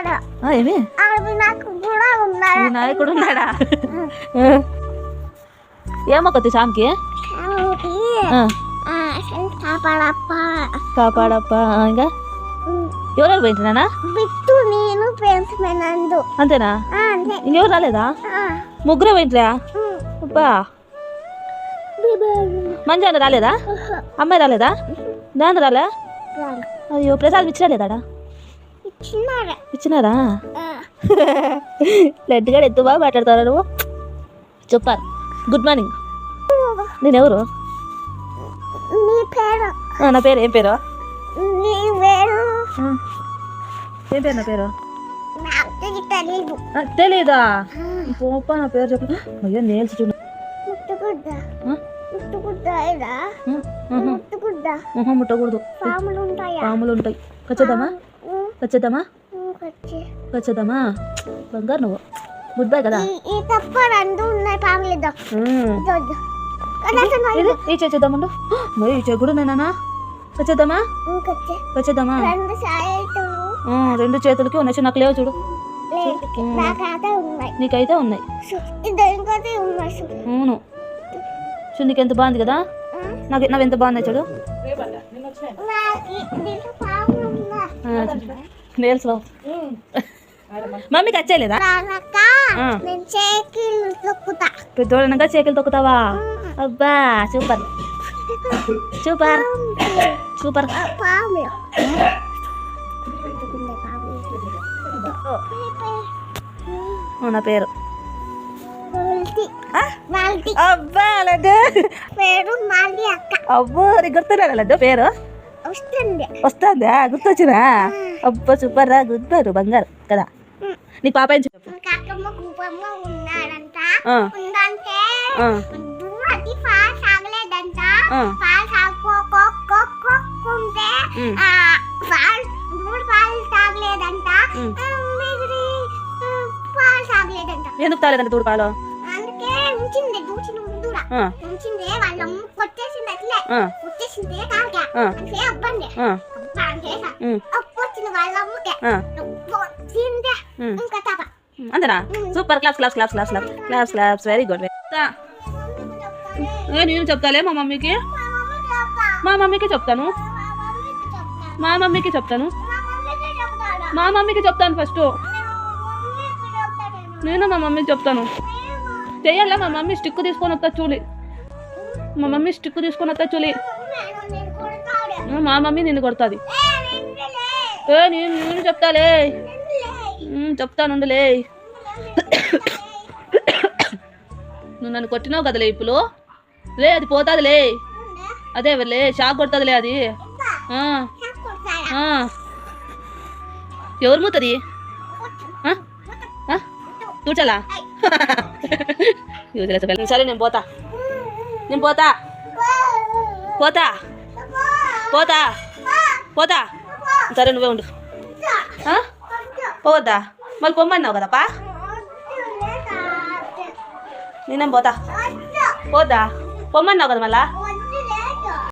ఉన్నాడు? ఏమి? అవి నాకు కూడా ఉన్నాడు? ఏమొకతి సాంకి? కాపాడప్ప. ఇంకా? ఎవరెవరు పోయింటున్నానా బిట్టు నేను అంతేనా? ఇంకెవరు రాలేదా? ముగ్గురే పోయింట్రా అబ్బా. మంచి రాలేదా? అమ్మాయి రాలేదా? దాని రాలే. అయ్యో ప్రసాదం ఇచ్చినా లేదాడా ఇచ్చినారా. లడ్డుగా ఎత్తు బాగా మాట్లాడతారా నువ్వు? చెప్పాలి గుడ్ మార్నింగ్. నేనెవరు? నీ పేరు. ఆ, నా పేరు. ఏం పేరు? ఏం పేరు నా పేరు? తెలీదు. పోప నా పేరు చెప్పు. అయ్యో నేల్స్ చూడు ముట్టకూడదు. పాములు ఉంటాయా పాములు ఉంటాయి ఖచ్చితమా ఉమ్, ఖచ్చితమా ఉమ్, వచ్చి. ఖచ్చితమా బంగారు నువ్వు. గుడ్ బై కదా? ఈ- తప్ప రెండు ఉన్నాయి ఈ చేద్దామండు మరి ఈ చెగుడు నేనా? వచ్చేద్దామా ఇంకొచ్చి వచ్చేద్దామా రెండు చేతులకి ఉన్నాయి. నాకు లేవు చూడు. నాకైతే ఉన్నాయి. అవును. చూడు నీకు ఎంత బాగుంది కదా? నాకు నావి ఎంత బాగున్నాయి చూడు? నేల్స్ మమ్మీకి వచ్చేయలేదా చేకిలు తొక్కుతా. పెద్దోళ్ళనగా చేతులు తొక్కుతావా? అబ్బా సూపర్. సూపర్. సూపర్. నా పేరు. అబ్బా లడ్డు. పేరు అబ్బో గుర్తున్నా లడ్డు పేరు? వస్తుంది. వస్తుందా? గుర్తొచ్చినా అబ్బా సూపర్ రా గుడ్ బారు బంగారు. కదా? నీ పాప ఏం చెప్పు? ఎందుకు తాలేదండి తూడు పాలు? అందుకే ఉంచింది ఉంచింది వాళ్ళ అమ్మ కొట్టేసింది అట్లే. కొట్టేసింది కాక. అంటే అబ్బంది. వాళ్ళ అమ్మకే. ఇంకా తప్ప. అంతేనా? Super. Class class class class class class class very good నేను చెప్తాలే మా మమ్మీకి? మా మమ్మీకి చెప్తాను. మా మమ్మీకి చెప్తాను. మా మమ్మీకి చెప్తాను. ఫస్ట్ నేను మా మమ్మీకి చెప్తాను. చెయ్యాలా మా మమ్మీ స్టిక్ తీసుకొని వస్తా చూలి మా మమ్మీ స్టిక్ తీసుకొని వస్తా చూలి మా మమ్మీ నిన్ను కొడుతుంది. ఏ నేను నేను చెప్తాలే. చెప్తానుండలే నువ్వు నన్ను కొట్టినావు కదలే ఇప్పుడు. లే అది పోతాదిలే. అదే లే షాక్ కొడుతుందిలే అది. ఎవరు మూతది? ఆ? ఆ? కూర్చోలా సరే నేను పోతా. నేను పోతా. పోతా. పోతా. పోతా. సరే నువ్వే ఉండు. ఆ? పోవద్దా? మళ్ళీ పొమ్మన్నావు కదప్పా? నేనేం పోతా. పోద్దా? పొమ్మన్నావు కదా మళ్ళా?